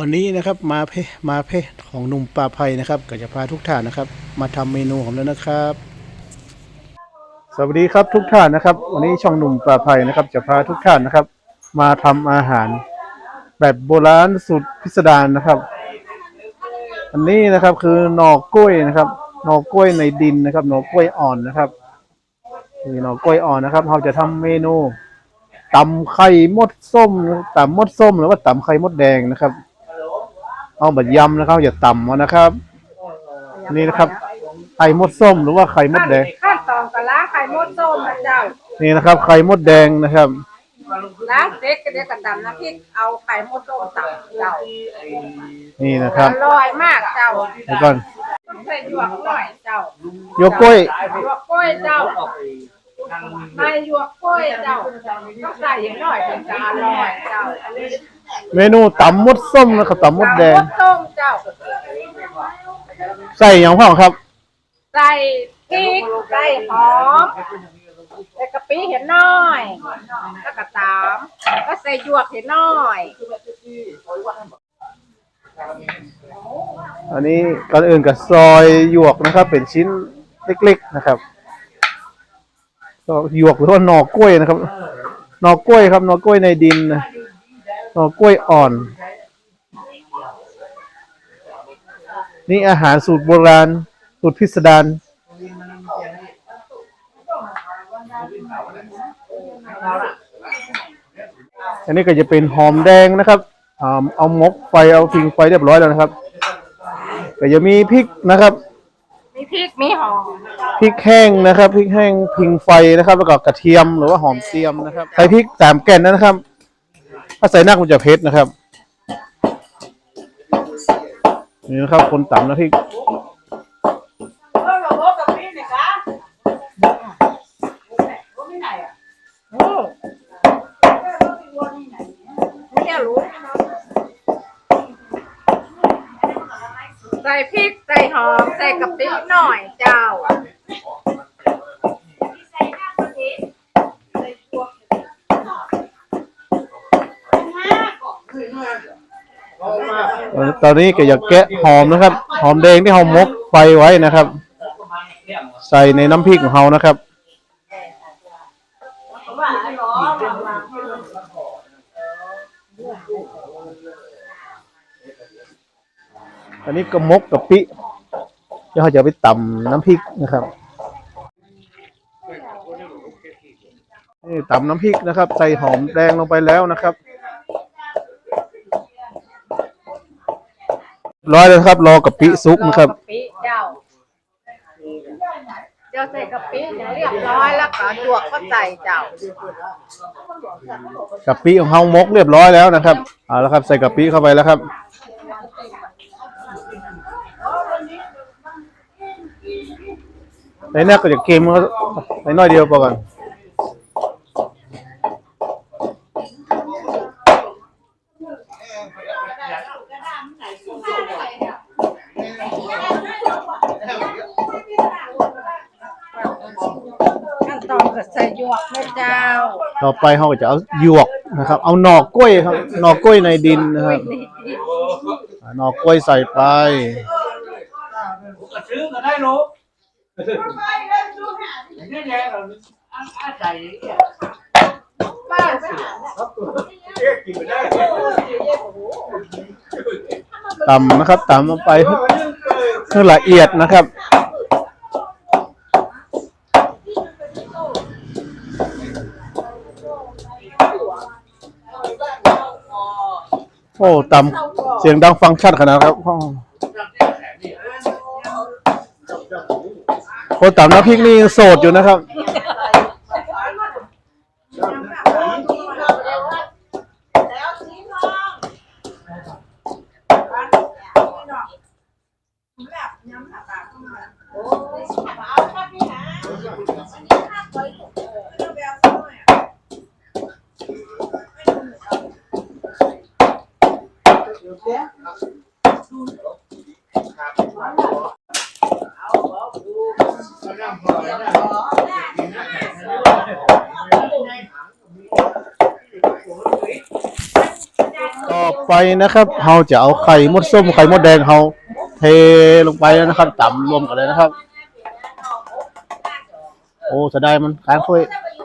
วันนี้นะครับมาเพมาเพของหนุ่มปลาไพนะครับ ก็จะพาทุกท่านนะครับ มาทำเมนูของเรานะครับ สวัสดีครับทุกท่านนะครับ วันนี้ช่องหนุ่มปลาไพนะครับ จะพาทุกท่านนะครับ มาทำอาหาร แบบโบราณสุดพิสดารนะครับ อันนี้นะครับคือหน่อกล้วยนะครับ หน่อกล้วยในดินนะครับ หน่อกล้วยอ่อนนะครับนี่หน่อกล้วยอ่อนนะครับเราจะทำเมนูตำไข่มดส้มตำมดส้มหรือว่าตำไข่มดแดงนะครับ เอาแบบยำนะครับ อย่าต่ำเอานะครับ นี่นะครับ ไข่มดส้มหรือว่าไข่มดแดงขั้นตอนการล้างไข่มดส้มนะเจ้า นี่นะครับ ไข่มดแดงนะครับล้างเด็กก็เด็กกระดำน้ำพริกเอาไข่มดส้มตักเจ้า นี่นะครับอร่อยมากเจ้าเดี๋ยวก่อนต้องใส่หยวกหน่อยเจ้าโยกกล้วยหยวกกล้วยเจ้า ในหยวกกล้วยเจ้าต้องใส่อย่างหน่อยถึงจะอร่อยเจ้าเมนูตำมดส้มนะครับตำมดแดงมดส้มเจ้า ใส่อย่างพ่อครับ ใส่พริกใส่หอมใส่กะปิเห็นหน่อย แล้วก็ตามก็ใส่หยวกเห็นหน่อย อันนี้ก่อนอื่นกับซอยหยวกนะครับ เป็นชิ้นเล็ก ๆนะครับ ก็หยวกหรือว่าหน่อกล้วยนะครับ หน่อกล้วยครับ หน่อกล้วยในดินนะหน่อกล้วยอ่อน นี่อาหารสูตรโบราณ สูตรพิสดารอันนี้ก็จะเป็นหอมแดงนะครับ เอามกไฟเอาพิงไฟเรียบร้อยแล้วนะครับ ก็จะมีพริกนะครับ มีพริกมีหอมพริกแห้งนะครับพริกแห้งพิงไฟนะครับแล้วก็กระเทียมหรือว่าหอมเทียมนะครับใส่พริกสามแก่นนะครับ ถ้าใส่นักมันจะเผ็ดนะครับนี่นะครับ คนต่ำนะพริกไม่รู้ใส่พริกใใส่กะปิหน่อยเจ้า เออตอนนี้ก็อยากแกะหอมนะครับ หอมแดงที่เรามกไฟไว้นะครับ ใส่ในน้ำพริกของเรานะครับ อันนี้ก็มกกะปิ เดี๋ยวเราจะไปตำน้ำพริกนะครับ นี่ตำน้ำพริกนะครับ ใส่หอมแดงลงไปแล้วนะครับร้อยแล้วนะครับ รอกะปิซุกนะครับ กะปิเจ้าเจ้าใส่กะปิเนี่ยเรียบร้อยแล้วก็จวกก็ใส่เจ้ากะปิของเฮามกเรียบร้อยแล้วนะครับเอาละครับ ใส่กะปิเข้าไปแล้วครับ ในนี้ก็จะเค็มก็ในน้อยเดียวพอก่อนขั้นตอนก็ใส่หยวกนะเจ้าต่อไปเราก็จะเอาหยวกนะครับ เอาหน่อกล้วยครับ หน่อกล้วยในดินนะครับอ่าหน่อกล้วยใส่ไป ก็ซื้อก็ได้รู้ นี่แหละเราอาศัยเนี่ยบ้าสิกินไม่ได้ตำนะครับต่ำลงไปให้ละเอียดนะครับโอ้ต่ำเสียงดังฟังชัดขนาดครับโอ้ คนตำน้ำพริกนี่ยังโสดอยู่นะครับต่อ ไปนะครับเราจะเอาไข่มดส้มไข่มดแดงเราเทลงไปนะครับตำรวมกันเลยนะครับ โอ้จะได้มันค้างค่อย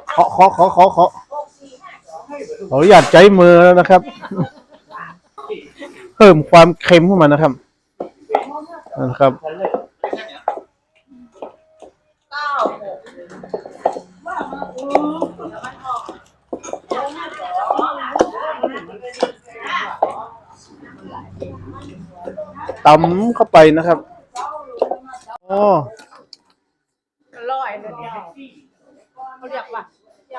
เคาะเคาะเคาะเคาะเคาะขออนุญาตใจมือแล้วนะครับ เพิ่มความเค็มขึ้นมานะครับนะครับ ตำเข้าไปนะครับอ๋ออร่อยเลยเนี่ยเขาเรียกว่า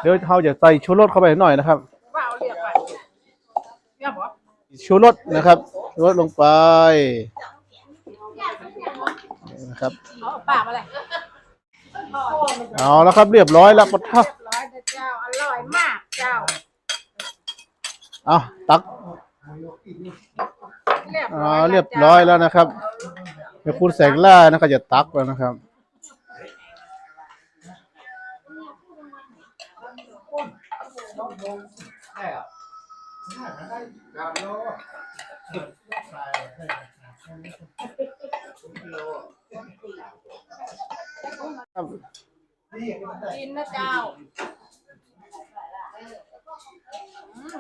เดี๋ยวเราจะใส่ชูรสเข้าไปหน่อยนะครับว่าเอาเรียกว่าเรียกว่าชูรสนะครับชูรสลงไปนะครับเอาปากมาเลยเอาแล้วครับเรียบร้อยแล้วก็ทับร้อยนะเจ้าอร่อยมากเจ้าเอาตักเรียบ อ๋ร้อยเรียบร้อยแล้วนะครับเดี๋ยวคุณแสงล่านะก็จะตักแล้วนะครับกินนะเจ้า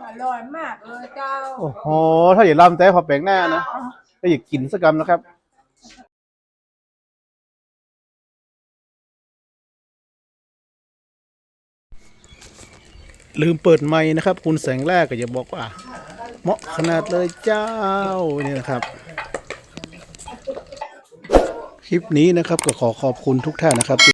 อืมอร่อยมากเลยเจ้าโอ้โหถ้าอย่าลำแต่พอแปลงหน้านะก็อย่ากินสักกรรมนะครับลืมเปิดไม้นะครับ คุณแสงแรกก็จะบอกว่า เหมาะขนาดเลยเจ้านี่นะครับ คลิปนี้นะครับก็ขอขอบคุณทุกท่านนะครับ